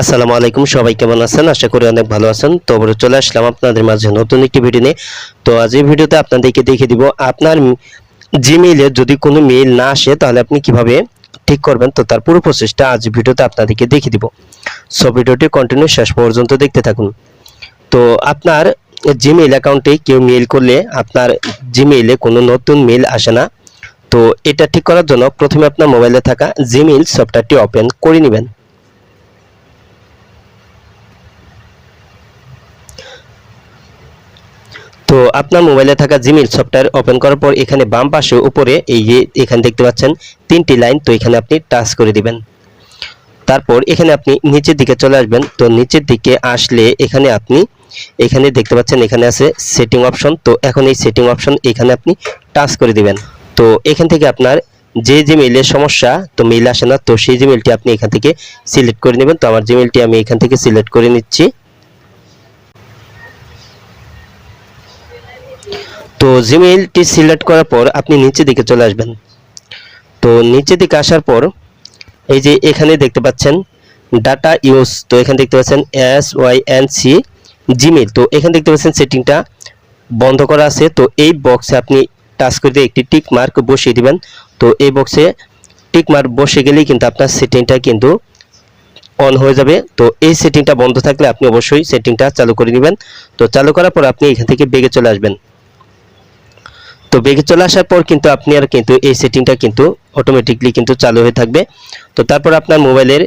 আসসালামু আলাইকুম, সবাই কেমন আছেন? আশা করি অনেক ভালো আছেন। তো চলে আসলাম আপনাদের মাঝে নতুন একটি ভিডিও নিয়ে। তো আজ এই ভিডিওতে আপনাদেরকে দেখিয়ে দিব, আপনার জিমেইলে যদি কোনো মেইল না আসে, তাহলে আপনি কীভাবে ঠিক করবেন? তো তার পুরো প্রসেসটা আজ ভিডিওতে আপনাদেরকে দেখিয়ে দিব। সো ভিডিওটি কন্টিনিউ শেষ পর্যন্ত দেখতে থাকুন। তো আপনার জিমেইল অ্যাকাউন্টে কেউ মেইল করলে আপনার জিমেইলে কোনো নতুন মেইল আসে না। তো এটা ঠিক করার জন্য প্রথমে আপনার মোবাইলে থাকা জিমেইল সফটওয়্যারটি ওপেন করে নেবেন। তো আপনার মোবাইলে থাকা জিমেইল সফটওয়্যার ওপেন করার পর এখানে বাম পাশে উপরে এই যে এখানে দেখতে পাচ্ছেন তিনটি লাইন, তো এখানে আপনি টাচ করে দিবেন। তারপর এখানে আপনি নিচের দিকে চলে আসবেন। তো নিচের দিকে আসলে এখানে আপনি এখানে দেখতে পাচ্ছেন এখানে আছে সেটিং অপশন। তো এখন এই সেটিং অপশন এখানে আপনি টাচ করে দিবেন। তো এখান থেকে আপনার যে জিমেইলের সমস্যা, তো মেইল আসে না। তো সেই জিমেইলটি আপনি এখান থেকে সিলেক্ট করে নেবেন। তো আমার জিমেইলটি আমি এখান থেকে সিলেক্ট করে নিচ্ছি। তো জিমেইলটি সিলেক্ট করার পর আপনি নিচের দিকে চলে আসবেন। তো নিচের দিকে আসার পর এই যে এখানে দেখতে পাচ্ছেন ডাটা ইউজ তো এখানে দেখতে পাচ্ছেন S Y N C Gmail তো এখানে দেখতে পাচ্ছেন সেটিংটা বন্ধ করা আছে। তো এই বক্সে আপনি টাচ করে দিয়ে একটি টিক মার্ক বসিয়ে দিবেন। তো এই বক্সে টিক মার্ক বসে গেলেই কিন্তু আপনার সেটিংটা কিন্তু অন হয়ে যাবে। তো এই সেটিংটা বন্ধ থাকলে আপনি অবশ্যই সেটিংটা চালু করে নেবেন। তো চালু করার পর আপনি এখান থেকে বেগে চলে আসবেন। তো বেগে চলে আসার পর কিন্তু আপনি আর কিন্তু এই সেটিংটা কিন্তু অটোমেটিকলি কিন্তু চালু হয়ে থাকবে। তো তারপর আপনার মোবাইলের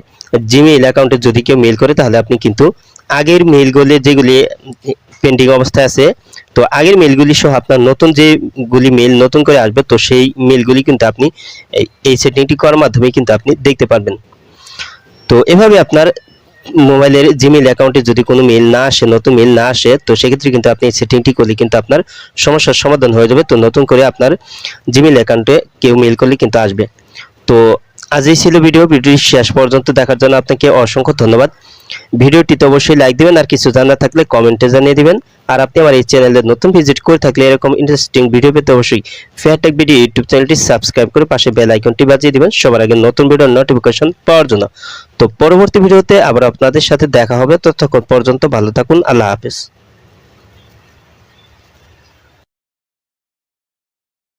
জিমেইল অ্যাকাউন্টে যদি কেউ মেল করে, তাহলে আপনি কিন্তু আগের মেইলগুলি যেগুলি পেন্ডিং অবস্থায় আছে, তো আগের মেলগুলি সহ আপনার নতুন যেগুলি মেল নতুন করে আসবে, তো সেই মেলগুলি কিন্তু আপনি এই সেটিংটি করার মাধ্যমে কিন্তু আপনি দেখতে পারবেন। তো এভাবে আপনার মোবাইলের জিমেল অ্যাকাউন্টে যদি কোনো মেল না আসে, নতুন মেল না আসে, তো সেক্ষেত্রে কিন্তু আপনি সেটিংটি করলে কিন্তু আপনার সমস্যার সমাধান হয়ে যাবে। তো নতুন করে আপনার জিমেল অ্যাকাউন্টে কেউ মেল করলে কিন্তু আসবে। তো আজ এই ছিল ভিডিও। ভিডিওটি শেষ পর্যন্ত দেখার জন্য আপনাকে অসংখ্য ধন্যবাদ। ভিডিওটিতে অবশ্যই লাইক দিবেন, আর কিছু জানা থাকলে কমেন্টে জানিয়ে দিবেন। আর আপনি আমার এই চ্যানেলে নতুন ভিজিট করে থাকলে এরকম ইন্টারেস্টিং ভিডিও পেতে অবশ্যই ফেয়ারটেক ভিডিও ইউটিউব চ্যানেলটি সাবস্ক্রাইব করে পাশে বেল আইকনটি বাজিয়ে দিবেন। সবার আগে নতুন ভিডিওর নোটিফিকেশন পাওয়ার জন্য। তো পরবর্তী ভিডিওতে আবার আপনাদের সাথে দেখা হবে। ততক্ষণ পর্যন্ত ভালো থাকুন। আল্লাহ হাফেজ।